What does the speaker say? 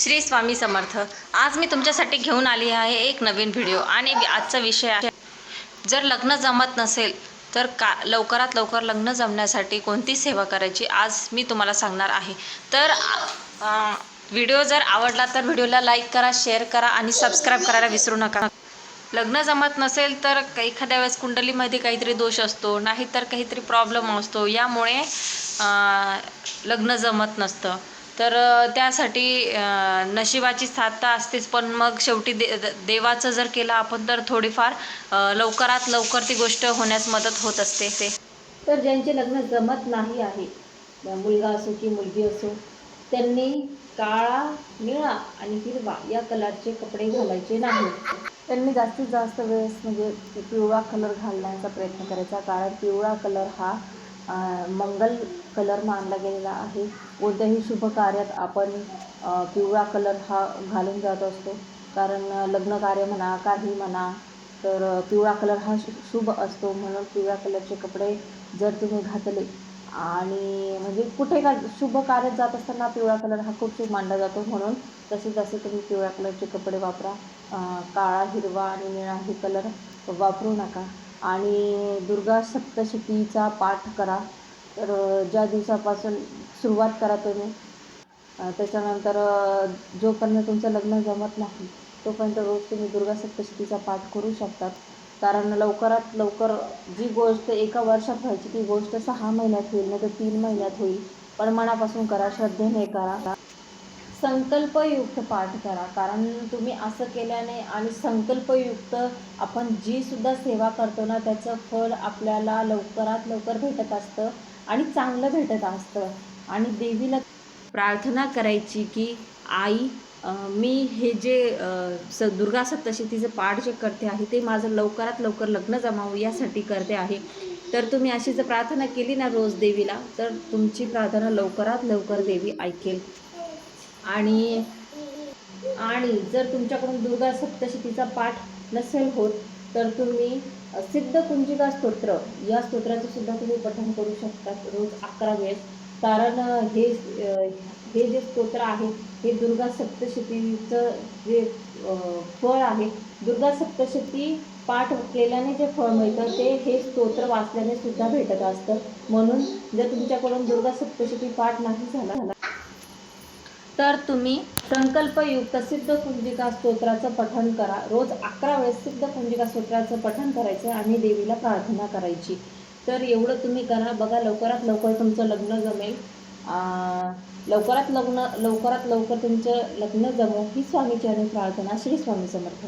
श्री स्वामी समर्थ. आज मी तुमच्यासाठी घेऊन आली आहे एक नवीन व्हिडिओ आणि आजचा विषय आहे जर लग्न जमत नसेल तर का लवकरात लवकर लग्न जमण्यासाठी कोणती सेवा करायची आज मी तुम्हाला सांगणार आहे. तर व्हिडिओ जर आवडला तर व्हिडिओला लाईक करा शेअर करा आणि सबस्क्राईब करायला विसरू नका. लग्न जमत नसेल तर एखाद्या वेळेस कुंडलीमध्ये काहीतरी दोष असतो नाही तर काहीतरी प्रॉब्लेम असतो. यामुळे लग्न जमत नसतं. तर त्यासाठी नशिबाची साथ तर असतेच पण मग शेवटी दे द- देवाचं जर केलं आपण तर थोडीफार लवकरात लवकर ती गोष्ट होण्यास मदत होत असते ते. तर ज्यांचे लग्न जमत नाही आहे मुलगा असो की मुलगी असो त्यांनी काळा निळा आणि हिरवा या कलरचे कपडे घालायचे नाही. त्यांनी जास्तीत जास्त वेळेस म्हणजे पिवळा कलर घालण्याचा प्रयत्न करायचा. कारण पिवळा कलर हा मंगल कलर मानला गेलेला आहे. कोणत्याही शुभ कार्यात आपण पिवळा कलर हा घालून जात असतो. कारण लग्न कार्य म्हणा काही म्हणा तर पिवळा कलर हा शु शुभ असतो. म्हणून पिवळ्या कलरचे कपडे जर तुम्ही घातले आणि म्हणजे कुठे का शुभ कार्यात जात असताना पिवळा कलर हा खूप शुभ मानला जातो. म्हणून तसे तसे तुम्ही पिवळ्या कलरचे कपडे वापरा. काळा हिरवा आणि निळा हे कलर वापरू नका. आणि दुर्गा सप्तशतीचा पाठ करा. तर ज्या दिवसापासून सुरुवात करा तुम्ही त्याच्यानंतर जोपर्यंत तुमचं लग्न जमत नाही तोपर्यंत रोज तुम्ही दुर्गा सप्तशतीचा पाठ करू शकतात. कारण लवकरात लवकर जी गोष्ट एका वर्षात व्हायची ती गोष्ट सहा महिन्यात होईल नाही तर तीन महिन्यात होईल. पण मनापासून करा श्रद्धेने करा. संकल्पयुक्त पाठ करा. कारण तुम्ही असं केल्याने आणि संकल्पयुक्त आपण जी सुद्धा सेवा करतो ना त्याचं फळ आपल्याला लवकरात लवकर भेटत असतं आणि चांगलं भेटत असतं. आणि देवीला प्रार्थना करायची की आई मी हे जे स दुर्गा सप्तशतीचं पाठ जे करते आहे ते माझं लवकरात लवकर लग्न जमावं यासाठी करते आहे. तर तुम्ही अशी जर प्रार्थना केली ना रोज देवीला तर तुमची प्रार्थना लवकरात लवकर देवी ऐकेल. आणि आणि जर तुमच्याकडून दुर्गा सप्तशतीचा पाठ नसेल होत तर तुम्ही सिद्ध कुंजिका स्तोत्र या स्तोत्राचं सुद्धा तुम्ही पठण करू शकता रोज अकरा वेळेस. कारण हे हे जे स्तोत्र आहे हे दुर्गा सप्तशतीचं जे फळ आहे दुर्गा सप्तशती पाठ केल्याने जे फळ मिळतं ते हे स्तोत्र वाचल्याने सुद्धा भेटत असतं. म्हणून जर तुमच्याकडून दुर्गा सप्तशती पाठ नाही झाला तर तुम्ही संकल्पयुक्त सिद्ध कुंजिका स्तोत्राचं पठण करा. रोज अकरा वेळेस सिद्ध कुंजिका स्तोत्राचं पठण करायचं आणि देवीला प्रार्थना करायची. तर एवढं तुम्ही करा. बघा लवकरात लवकर तुमचं लग्न जमेल. लवकरात लग्न लवकरात लवकर तुमचं लग्न जमो ही स्वामीची आणि प्रार्थना श्री स्वामी समर्थ.